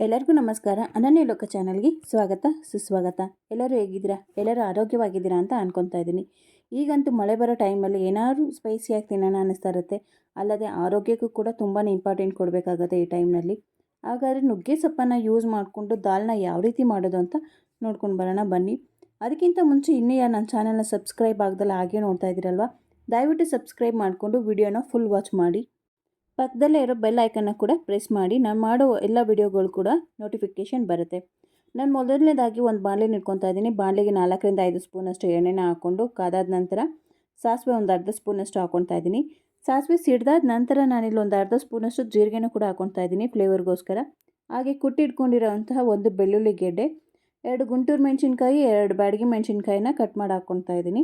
ಎಲ್ಲರಿಗೂ ನಮಸ್ಕಾರ. ಅನನ್ಯ ಲೋಕ ಚಾನಲ್ಗೆ ಸ್ವಾಗತ, ಸುಸ್ವಾಗತ. ಎಲ್ಲರೂ ಹೇಗಿದ್ದೀರಾ? ಎಲ್ಲರೂ ಆರೋಗ್ಯವಾಗಿದ್ದೀರಾ ಅಂತ ಅನ್ಕೊತಾ ಇದ್ದೀನಿ. ಈಗಂತೂ ಮಳೆ ಬರೋ ಟೈಮಲ್ಲಿ ಏನಾದರೂ ಸ್ಪೈಸಿಯಾಗಿ ತಿನ್ನೋಣ ಅನ್ನಿಸ್ತಾ ಇರುತ್ತೆ. ಅಲ್ಲದೆ ಆರೋಗ್ಯಕ್ಕೂ ಕೂಡ ತುಂಬಾ ಇಂಪಾರ್ಟೆಂಟ್ ಕೊಡಬೇಕಾಗುತ್ತೆ ಈ ಟೈಮ್ನಲ್ಲಿ. ಹಾಗಾದರೆ ನುಗ್ಗೆ ಸೊಪ್ಪನ್ನು ಯೂಸ್ ಮಾಡಿಕೊಂಡು ದಾಲ್ನ ಯಾವ ರೀತಿ ಮಾಡೋದು ಅಂತ ನೋಡ್ಕೊಂಡು ಬರೋಣ, ಬನ್ನಿ. ಅದಕ್ಕಿಂತ ಮುಂಚೆ ಇನ್ನೂ ಯಾರು ನನ್ನ ಚಾನಲ್ನ ಸಬ್ಸ್ಕ್ರೈಬ್ ಆಗ್ದಲ್ಲ ಹಾಗೆ ನೋಡ್ತಾ ಇದ್ದೀರಲ್ವ? ದಯವಿಟ್ಟು ಸಬ್ಸ್ಕ್ರೈಬ್ ಮಾಡಿಕೊಂಡು ವಿಡಿಯೋನ ಫುಲ್ ವಾಚ್ ಮಾಡಿ. ಪಕ್ಕದಲ್ಲೇ ಇರೋ ಬೆಲ್ ಐಕನ್ನ ಕೂಡ ಪ್ರೆಸ್ ಮಾಡಿ, ನಾನು ಮಾಡೋ ಎಲ್ಲ ವಿಡಿಯೋಗಳು ಕೂಡ ನೋಟಿಫಿಕೇಷನ್ ಬರುತ್ತೆ. ನಾನು ಮೊದಲನೇದಾಗಿ ಒಂದು ಬಾಣಲೆನ ಇಟ್ಕೊತಾ ಇದ್ದೀನಿ. ಬಾಣಲೆಗೆ ನಾಲ್ಕರಿಂದ ಐದು ಸ್ಪೂನಷ್ಟು ಎಣ್ಣೆನ ಹಾಕ್ಕೊಂಡು ಕಾದಾದ ನಂತರ ಸಾಸಿವೆ ಒಂದು ಅರ್ಧ ಸ್ಪೂನಷ್ಟು ಹಾಕ್ಕೊತಾ ಇದ್ದೀನಿ. ಸಾಸಿವೆ ಸಿಡ್ದಾದ ನಂತರ ನಾನಿಲ್ಲಿ ಒಂದು ಅರ್ಧ ಸ್ಪೂನಷ್ಟು ಜೀರಿಗೆನೂ ಕೂಡ ಹಾಕ್ಕೊತಾ ಇದ್ದೀನಿ ಫ್ಲೇವರ್ಗೋಸ್ಕರ ಹಾಗೆ ಕುಟ್ಟಿಟ್ಕೊಂಡಿರೋವಂತಹ ಒಂದು ಬೆಳ್ಳುಳ್ಳಿ ಗೆಡ್ಡೆ, ಎರಡು ಗುಂಟೂರು ಮೆಣಸಿನ್ಕಾಯಿ, ಎರಡು ಬ್ಯಾಡಗಿ ಮೆಣಸಿನ್ಕಾಯಿನ ಕಟ್ ಮಾಡಿ ಹಾಕ್ಕೊತಾ ಇದ್ದೀನಿ.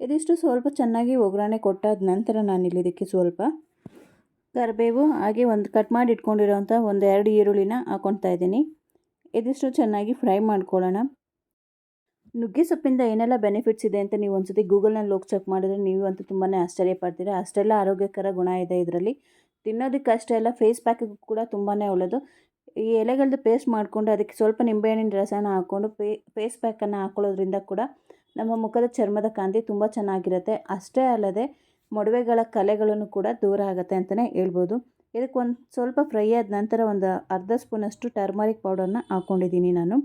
ಇದಿಷ್ಟು ಸ್ವಲ್ಪ ಚೆನ್ನಾಗಿ ಒಗ್ಗರಣೆ ಕೊಟ್ಟಾದ ನಂತರ ನಾನಿಲ್ಲಿ ಇದಕ್ಕೆ ಸ್ವಲ್ಪ ಕರಿಬೇವು ಹಾಗೆ ಒಂದು ಕಟ್ ಮಾಡಿ ಇಟ್ಕೊಂಡಿರೋವಂಥ ಒಂದು ಎರಡು ಈರುಳ್ಳಿನ ಹಾಕ್ಕೊತಾ ಇದ್ದೀನಿ. ಇದಿಷ್ಟು ಚೆನ್ನಾಗಿ ಫ್ರೈ ಮಾಡ್ಕೊಳ್ಳೋಣ. ನುಗ್ಗೆ ಸೊಪ್ಪಿಂದ ಏನೆಲ್ಲ ಬೆನಿಫಿಟ್ಸ್ ಇದೆ ಅಂತ ನೀವು ಒಂದ್ಸತಿ ಗೂಗಲ್ನಲ್ಲಿ ಹೋಗಿ ಚೆಕ್ ಮಾಡಿದ್ರೆ ನೀವು ಅಂತೂ ತುಂಬಾ ಆಶ್ಚರ್ಯ ಪಡ್ತೀರಾ. ಅಷ್ಟೆಲ್ಲ ಆರೋಗ್ಯಕರ ಗುಣ ಇದೆ ಇದರಲ್ಲಿ. ತಿನ್ನೋದಕ್ಕೆ ಅಷ್ಟೇ ಅಲ್ಲ ಫೇಸ್ ಪ್ಯಾಕಿಗೂ ಕೂಡ ತುಂಬಾ ಒಳ್ಳೆಯದು ಈ ಎಲೆಗಳದ್ದು ಪೇಸ್ಟ್ ಮಾಡಿಕೊಂಡು ಅದಕ್ಕೆ ಸ್ವಲ್ಪ ನಿಂಬೆಹಣ್ಣಿನ ರಸನ ಹಾಕ್ಕೊಂಡು ಪೇ ಫೇಸ್ ಪ್ಯಾಕನ್ನು ಹಾಕೊಳ್ಳೋದ್ರಿಂದ ಕೂಡ ನಮ್ಮ ಮುಖದ ಚರ್ಮದ ಕಾಂತಿ ತುಂಬ ಚೆನ್ನಾಗಿರುತ್ತೆ. ಅಷ್ಟೇ ಅಲ್ಲದೆ ಮೊಡವೆಗಳ ಕಲೆಗಳನ್ನು ಕೂಡ ದೂರ ಆಗುತ್ತೆ ಅಂತಲೇ ಹೇಳ್ಬೋದು. ಇದಕ್ಕೆ ಒಂದು ಸ್ವಲ್ಪ ಫ್ರೈ ಆದ ನಂತರ ಒಂದು ಅರ್ಧ ಸ್ಪೂನಷ್ಟು ಟರ್ಮರಿಕ್ ಪೌಡರ್ನ ಹಾಕ್ಕೊಂಡಿದ್ದೀನಿ ನಾನು.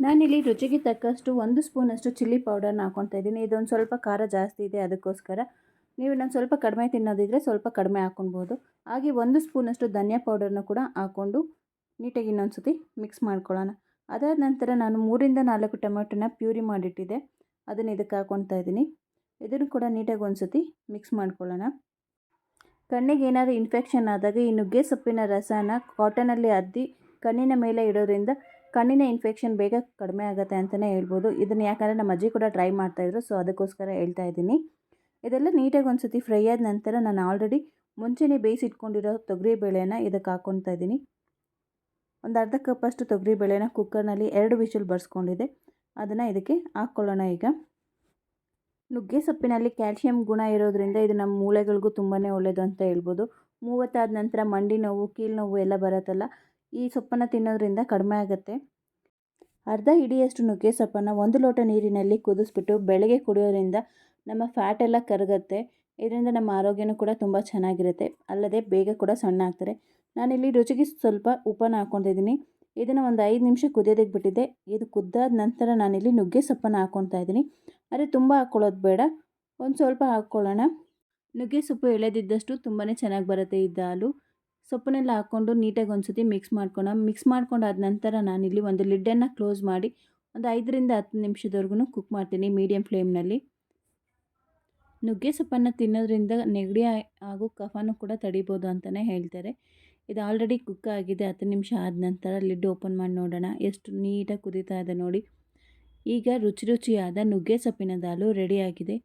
ನಾನಿಲ್ಲಿ ರುಚಿಗೆ ತಕ್ಕಷ್ಟು ಒಂದು ಸ್ಪೂನಷ್ಟು ಚಿಲ್ಲಿ ಪೌಡರ್ನ ಹಾಕ್ಕೊತಾ ಇದ್ದೀನಿ. ಇದೊಂದು ಸ್ವಲ್ಪ ಖಾರ ಜಾಸ್ತಿ ಇದೆ ಅದಕ್ಕೋಸ್ಕರ. ನೀವು ನಾನು ಸ್ವಲ್ಪ ಕಡಿಮೆ ತಿನ್ನೋದಿದ್ರೆ ಸ್ವಲ್ಪ ಕಡಿಮೆ ಹಾಕ್ಕೊಳ್ಬೋದು ಹಾಗೆ ಒಂದು ಸ್ಪೂನಷ್ಟು ಧನಿಯಾ ಪೌಡರ್ನ ಕೂಡ ಹಾಕ್ಕೊಂಡು ನೀಟಾಗಿ ಇನ್ನೊಂದು ಸತಿ ಮಿಕ್ಸ್ ಮಾಡ್ಕೊಳ್ಳೋಣ. ಅದಾದ ನಂತರ ನಾನು ಮೂರಿಂದ ನಾಲ್ಕು ಟೊಮೆಟೊನ ಪ್ಯೂರಿ ಮಾಡಿಟ್ಟಿದ್ದೆ. ಅದನ್ನು ಇದಕ್ಕೆ ಹಾಕ್ಕೊತಾ ಇದ್ದೀನಿ. ಇದನ್ನು ಕೂಡ ನೀಟಾಗಿ ಒಂದು ಸತಿ ಮಿಕ್ಸ್ ಮಾಡ್ಕೊಳ್ಳೋಣ. ಕಣ್ಣಿಗೆ ಏನಾದರೂ ಇನ್ಫೆಕ್ಷನ್ ಆದಾಗ ಈ ನುಗ್ಗೆ ಸೊಪ್ಪಿನ ರಸನ ಕಾಟನಲ್ಲಿ ಅದ್ದಿ ಕಣ್ಣಿನ ಮೇಲೆ ಇಡೋದ್ರಿಂದ ಕಣ್ಣಿನ ಇನ್ಫೆಕ್ಷನ್ ಬೇಗ ಕಡಿಮೆ ಆಗುತ್ತೆ ಅಂತಲೇ ಹೇಳ್ಬೋದು. ಇದನ್ನು ಯಾಕಂದರೆ ನಮ್ಮ ಅಜ್ಜಿ ಕೂಡ ಟ್ರೈ ಮಾಡ್ತಾಯಿದ್ರು ಸೊ ಅದಕ್ಕೋಸ್ಕರ ಹೇಳ್ತಾ ಇದ್ದೀನಿ. ಇದೆಲ್ಲ ನೀಟಾಗಿ ಒಂದು ಸತಿ ಫ್ರೈ ಆದ ನಂತರ ನಾನು ಆಲ್ರೆಡಿ ಮುಂಚೆನೇ ಬೇಯಿಸಿಟ್ಕೊಂಡಿರೋ ತೊಗರಿ ಬೇಳೆನ ಇದಕ್ಕೆ ಹಾಕ್ಕೊತಾ ಇದ್ದೀನಿ. ಒಂದು ಅರ್ಧ ಕಪ್ಪಷ್ಟು ತೊಗರಿ ಬೇಳೆನ ಕುಕ್ಕರ್ನಲ್ಲಿ ಎರಡು ವಿಷಲ್ ಬರ್ಸ್ಕೊಂಡಿದೆ ಅದನ್ನು ಇದಕ್ಕೆ ಹಾಕ್ಕೊಳ್ಳೋಣ ಈಗ. ನುಗ್ಗೆ ಸೊಪ್ಪಿನಲ್ಲಿ ಕ್ಯಾಲ್ಶಿಯಂ ಗುಣ ಇರೋದ್ರಿಂದ ಇದು ನಮ್ಮ ಮೂಳೆಗಳಿಗೂ ತುಂಬಾ ಒಳ್ಳೆಯದು ಅಂತ ಹೇಳ್ಬೋದು. ಮೂವತ್ತಾದ ನಂತರ ಮಂಡಿ ನೋವು ಕೀಲು ನೋವು ಎಲ್ಲ ಬರುತ್ತಲ್ಲ, ಈ ಸೊಪ್ಪನ್ನು ತಿನ್ನೋದ್ರಿಂದ ಕಡಿಮೆ ಆಗುತ್ತೆ. ಅರ್ಧ ಹಿಡಿಯಷ್ಟು ನುಗ್ಗೆ ಸೊಪ್ಪನ್ನು ಒಂದು ಲೋಟ ನೀರಿನಲ್ಲಿ ಕುದಿಸ್ಬಿಟ್ಟು ಬೆಳಗ್ಗೆ ಕುಡಿಯೋದ್ರಿಂದ ನಮ್ಮ ಫ್ಯಾಟ್ ಎಲ್ಲ ಕರಗುತ್ತೆ. ಇದರಿಂದ ನಮ್ಮ ಆರೋಗ್ಯನೂ ಕೂಡ ತುಂಬ ಚೆನ್ನಾಗಿರುತ್ತೆ. ಅಲ್ಲದೆ ಬೇಗ ಕೂಡ ಸಣ್ಣ ಆಗ್ತಾರೆ ನಾನಿಲ್ಲಿ ರುಚಿಗೆ ಸ್ವಲ್ಪ ಉಪ್ಪನ್ನು ಹಾಕ್ಕೊತಿದ್ದೀನಿ ಇದನ್ನು ಒಂದು ಐದು ನಿಮಿಷ ಕುದಿಯೋದಕ್ಕೆ ಬಿಟ್ಟಿದ್ದೆ. ಇದು ಕುದ್ದಾದ ನಂತರ ನಾನಿಲ್ಲಿ ನುಗ್ಗೆ ಸೊಪ್ಪನ್ನು ಹಾಕ್ಕೊತಾ ಇದ್ದೀನಿ. ಆದರೆ ತುಂಬ ಹಾಕ್ಕೊಳ್ಳೋದು ಬೇಡ. ಒಂದು ಸ್ವಲ್ಪ ಹಾಕ್ಕೊಳ್ಳೋಣ ನುಗ್ಗೆ ಸೊಪ್ಪು ಎಳೆದಿದ್ದಷ್ಟು ತುಂಬಾ ಚೆನ್ನಾಗಿ ಬರುತ್ತೆ ಈ ದಾಲು. ಸೊಪ್ಪನ್ನೆಲ್ಲ ಹಾಕ್ಕೊಂಡು ನೀಟಾಗಿ ಒಂದು ಸತಿ ಮಿಕ್ಸ್ ಮಾಡ್ಕೊಳ ಮಿಕ್ಸ್ ಮಾಡ್ಕೊಂಡಾದ ನಂತರ ನಾನಿಲ್ಲಿ ಒಂದು ಲಿಡ್ಡನ್ನು ಕ್ಲೋಸ್ ಮಾಡಿ ಒಂದು ಐದರಿಂದ ಹತ್ತು ನಿಮಿಷದವರೆಗೂ ಕುಕ್ ಮಾಡ್ತೀನಿ ಮೀಡಿಯಮ್ ಫ್ಲೇಮ್ನಲ್ಲಿ ನುಗ್ಗೆ ಸೊಪ್ಪನ್ನು ತಿನ್ನೋದ್ರಿಂದ ನೆಗಡಿ ಹಾಗೂ ಕಫನೂ ಕೂಡ ತಡಿಬೋದು ಅಂತಲೇ ಹೇಳ್ತಾರೆ. ಇದು ಆಲ್ರೆಡಿ ಕುಕ್ ಆಗಿದೆ, ಹತ್ತು ನಿಮಿಷ ಆದ ನಂತರ ಲಿಡ್ ಓಪನ್ ಮಾಡಿ ನೋಡೋಣ. ಎಷ್ಟು ನೀಟಾಗಿ ಕುದೀತಾ ಇದೆ ನೋಡಿ. ಈಗ ರುಚಿ ರುಚಿಯಾದ ನುಗ್ಗೆ ಸೊಪ್ಪಿನ ದಾಲು ರೆಡಿಯಾಗಿದೆ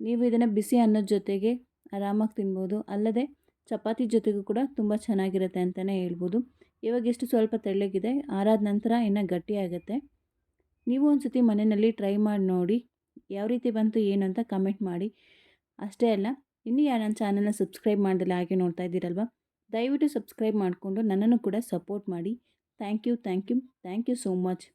ನೀವು ಇದನ್ನು ಬಿಸಿ ಅನ್ನದ ಜೊತೆಗೆ ಆರಾಮಾಗಿ ತಿನ್ಬೋದು. ಅಲ್ಲದೆ ಚಪಾತಿ ಜೊತೆಗೂ ಕೂಡ ತುಂಬ ಚೆನ್ನಾಗಿರುತ್ತೆ ಅಂತಲೇ ಹೇಳ್ಬೋದು. ಇವಾಗ ಎಷ್ಟು ಸ್ವಲ್ಪ ತೆಳ್ಳಗಿದೆ, ಆರಾದ ನಂತರ ಇನ್ನೂ ಗಟ್ಟಿಯಾಗುತ್ತೆ ನೀವು ಒಂದು ಸತಿ ಮನೆಯಲ್ಲಿ ಟ್ರೈ ಮಾಡಿ ನೋಡಿ, ಯಾವ ರೀತಿ ಬಂತು, ಏನು ಅಂತ ಕಮೆಂಟ್ ಮಾಡಿ. ಅಷ್ಟೇ ಅಲ್ಲ, ಇನ್ನೂ ಯಾರು ನನ್ನ ಚಾನಲ್ನ ಸಬ್ಸ್ಕ್ರೈಬ್ ಮಾಡಿಲ್ಲ, ಹಾಗೆ ನೋಡ್ತಾ ಇದ್ದೀರಲ್ವ? ದಯವಿಟ್ಟು ಸಬ್ಸ್ಕ್ರೈಬ್ ಮಾಡಿಕೊಂಡು ನನ್ನನ್ನು ಕೂಡ ಸಪೋರ್ಟ್ ಮಾಡಿ. Thank you thank you thank you so much.